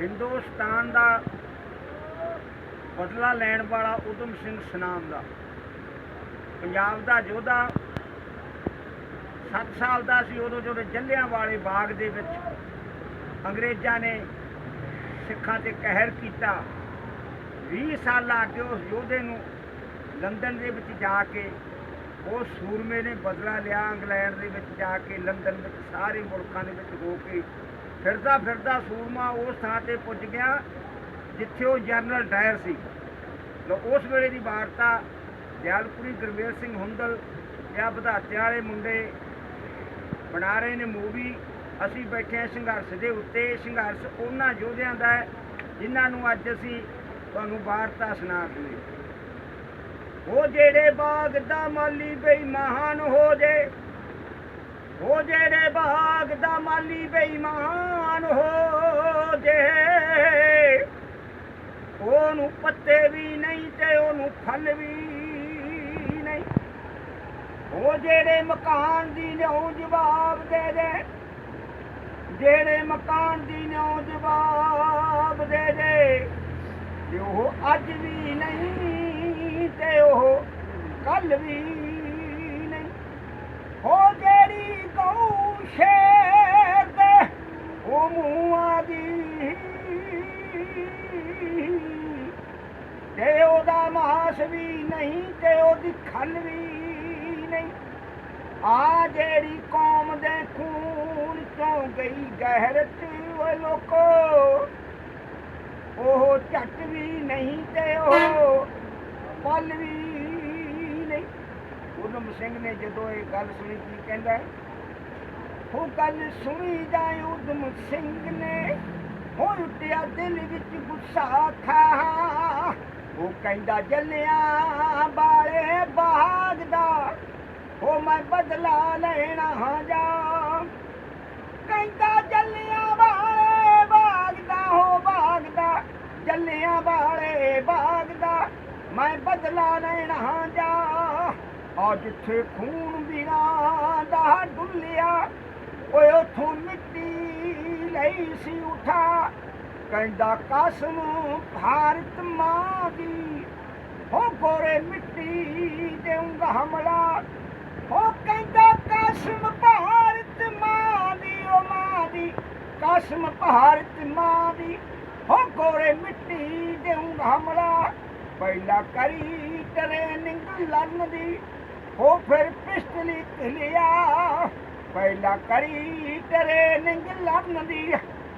ਹਿੰਦੁਸਤਾਨ ਦਾ ਬਦਲਾ ਲੈਣ ਵਾਲਾ ਉਦਮ ਸਿੰਘ ਸਨਾਮ ਦਾ। ਪੰਜਾਬ ਦਾ ਯੋਧਾ 7 ਸਾਲ ਦਾ ਸੀ, ਉਦੋਂ ਜਦੋਂ ਜੱਲਿਆਂ ਵਾਲੇ ਬਾਗ ਦੇ ਵਿੱਚ ਅੰਗਰੇਜ਼ਾਂ ਨੇ ਸਿੱਖਾਂ ਤੇ ਕਹਿਰ ਕੀਤਾ। 20 ਸਾਲ ਲਾ ਕੇ ਉਸ ਯੋਧੇ ਨੂੰ ਲੰਡਨ ਦੇ ਵਿੱਚ ਜਾ ਕੇ, ਉਹ ਸੂਰਮੇ ਨੇ ਬਦਲਾ ਲਿਆ, ਇੰਗਲੈਂਡ ਦੇ ਵਿੱਚ ਜਾ ਕੇ, ਲੰਡਨ ਵਿੱਚ ਸਾਰੇ ਮੁਲਕਾਂ ਦੇ ਵਿੱਚ ਹੋ ਕੇ ਫਿਰਦਾ ਫਿਰਦਾ ਸੂਰਮਾ ਉਸ ਥਾਂ ਤੇ ਪੁੱਜ ਗਿਆ ਜਿੱਥੇ ਉਹ ਜਨਰਲ ਡਾਇਰ ਸੀ। ਲੋ, ਉਸ ਵੇਲੇ ਦੀ ਵਾਰਤਾ ਦਿਆਲਪੁਰੀ ਗੁਰਮੇਲ ਸਿੰਘ ਹੁੰਦਲ ਜਾਂ ਵਧਾਤੇ ਵਾਲੇ ਮੁੰਡੇ ਬਣਾ ਰਹੇ ਨੇ ਮੂਵੀ। ਅਸੀਂ ਬੈਠੇ ਹਾਂ ਸੰਘਰਸ਼ ਦੇ ਉੱਤੇ। ਸੰਘਰਸ਼ ਉਹਨਾਂ ਯੋਧਿਆਂ ਦਾ ਹੈ, ਜਿਨ੍ਹਾਂ ਨੂੰ ਅੱਜ ਅਸੀਂ ਤੁਹਾਨੂੰ ਵਾਰਤਾ ਸੁਣਾ ਦਈਏ ਉਹ ਜਿਹੜੇ ਬਾਗ ਦਾ ਮਾਲੀ ਬੇਈਮਾਨ ਹੋ ਜੇ ਉਹ ਜਿਹੜੇ ਬਾਗ ਦਾ ਮਾਲੀ ਬੇਈਮਾਨ ਹੋ ਜੇ, ਉਹਨੂੰ ਪੱਤੇ ਵੀ ਨਹੀਂ ਤੇ ਉਹਨੂੰ ਫਲ ਵੀ ਨਹੀਂ। ਉਹ ਜਿਹੜੇ ਮਕਾਨ ਦੀ ਨਿਉ ਜਵਾਬ ਦੇ ਦੇ, ਜਿਹੜੇ ਮਕਾਨ ਦੀ ਨਿਉ ਜਵਾਬ ਦੇ ਦੇ, ਤੇ ਉਹ ਅੱਜ ਵੀ ਨਹੀਂ ਤੇ ਉਹ ਕੱਲ ਵੀ ਨਹੀਂ। ਉਹ ਜੇ ਗਊ ਸ਼ੇਰ ਦੇ ਉਹ ਮੂੰਹਾਂ ਦੀ ਤੇ ਉਹਦਾ ਮਾਸ ਵੀ ਨਹੀਂ ਤੇ ਉਹਦੀ ਖਲ ਵੀ ਨਹੀਂ। ਆ ਜਿਹੜੀ ਕੌਮ ਦੇ ਖੂਨ ਚੋਂ ਗਈ ਗਹਿਰਤ ਓਏ ਲੋਕੋ ਉਹ ਝੱਟ ਵੀ ਨਹੀਂ ਤੇ ਉਹ ਪਲ ਵੀ ਨਹੀਂ। ਉਦਮ ਸਿੰਘ ਨੇ ਜਦੋਂ ਇਹ ਗੱਲ ਸੁਣੀ, ਕੀ ਕਹਿੰਦਾ ਉਹ ਗੱਲ ਸੁਣੀ ਜਾਏ ਉਦਮ ਸਿੰਘ ਨੇ ਹੋ ਉੱਟਿਆ ਦਿਲ ਵਿੱਚ ਗੁੱਸਾ ਖਾ ਉਹ ਕਹਿੰਦਾ, ਜਲਿਆ ਬਾਲੇ ਬਾਗ ਦਾ, ਉਹ ਮੈਂ ਬਦਲਾ ਲੈਣਾ ਹਾਂ ਜਾ। ਕਹਿੰਦਾ, ਜੱਲਿਆਂ ਵਾਲੇ ਬਾਗ ਦਾ ਹੋ ਬਾਗ ਦਾ, ਜੱਲਿਆਂ ਵਾਲੇ ਬਾਗ ਦਾ, ਮੈਂ ਬਦਲਾ ਲੈਣਾ ਹਾਂ ਜਾ। ਆ ਜਿੱਥੇ ਖੂਨ ਵੀਰਾਂ ਦਾ ਡੁੱਲਿਆ ਓਏ ਉਥੋਂ ਮਿੱਟੀ ਲਈ ਸੀ ਉਠਾ ਕਹਿੰਦਾ ਕਸਮ ਭਾਰਤ ਮਾਂ ਦੀ ਹੋ ਗੋਰੇ ਮਿੱਟੀ ਦੇਉਂਗਾ ਹਮਲਾ ਉਹ ਕਹਿੰਦਾ ਕਸਮ ਭਾਰਤ ਮਾਂ ਦੀ ਓ ਮਾਂ ਦੀ ਕਸਮ ਭਾਰਤ ਮਾਂ ਦੀ ਹੋ ਗੋਰੇ ਮਿੱਟੀ ਦੇਉਂਗਾ ਹਮਲਾ ਪਹਿਲਾ ਕਰੀ ਟ੍ਰੇਨਿੰਗ ਲੜਨ ਦੀ ਹੋ ਫਿਰ ਪਿਸਟਲ ਲਿਆ ਪਹਿਲਾ ਕਰੀ ਟ੍ਰੇਨਿੰਗ ਲੜਨ ਦੀ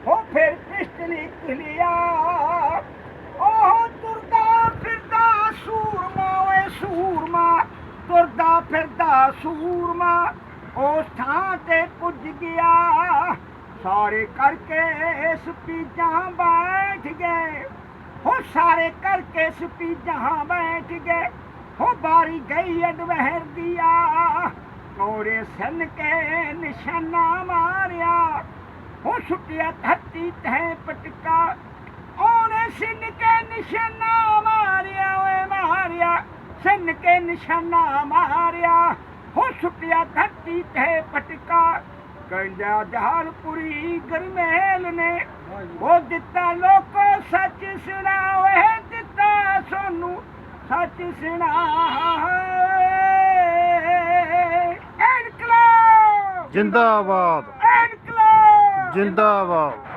ਹੋ ਫਿਰ ਪਿਸਟਲ ਲਿਆ। ਉਹ ਤੁਰਦਾ ਫਿਰਦਾ ਸੂਰਮਾ, ਓਏ ਸੂਰਮਾ, ਤੁਰਦਾ ਫਿਰਦਾ ਸੂਰਮਾ, ਉਸ ਥਾਂ ਤੇ ਪੁੱਜ ਗਿਆ। ਸਾਰੇ ਕਰਕੇ ਇਸ ਪੀਜਾਂ ਬੈਠ ਗਏ। ਹੋ ਸਾਰੇ ਕਰਕੇ ਸਪੀਜਾਂ ਬੈਠ ਗਏ। ਹੋ ਬਾਰੀ ਗਈ ਅਡਵਹਿਰ ਦੀਆ ਕੋਰੇ ਸਨ ਕੇ ਨਿਸ਼ਾਨਾ ਮਾਰਿਆ। ਹੋ ਸੁੱਟਿਆ ਧਰਤੀ ਤੇ ਪਟਕਾ। ਉਹਨੇ ਸਿੰਨ ਕੇ ਨਿਸ਼ਾਨਾ ਮਾਰਿਆ, ਓਏ ਮਾਰਿਆ। ਸਿੰਨ ਕੇ ਨਿਸ਼ਾਨਾ ਮਾਰਿਆ। ਹੋ ਸੁੱਟਿਆ ਧਰਤੀ ਤੇ ਪਟਕਾ। ਕਹਿੰਦਾ ਜਹਾਲਪੁਰੀ ਗਰਮੇਲ ਨੇ, ਉਹ ਦਿੱਤਾ ਲੋਕ ਸੱਚ ਸੁਣਾ, ਓਏ ਦਿੱਤਾ ਸੋਨੂੰ ਸੱਚ ਸੁਣਾ। ਜਿੰਦਾਬਾਦ। ਐਨਕਲੇਵ। ਜਿੰਦਾਬਾਦ।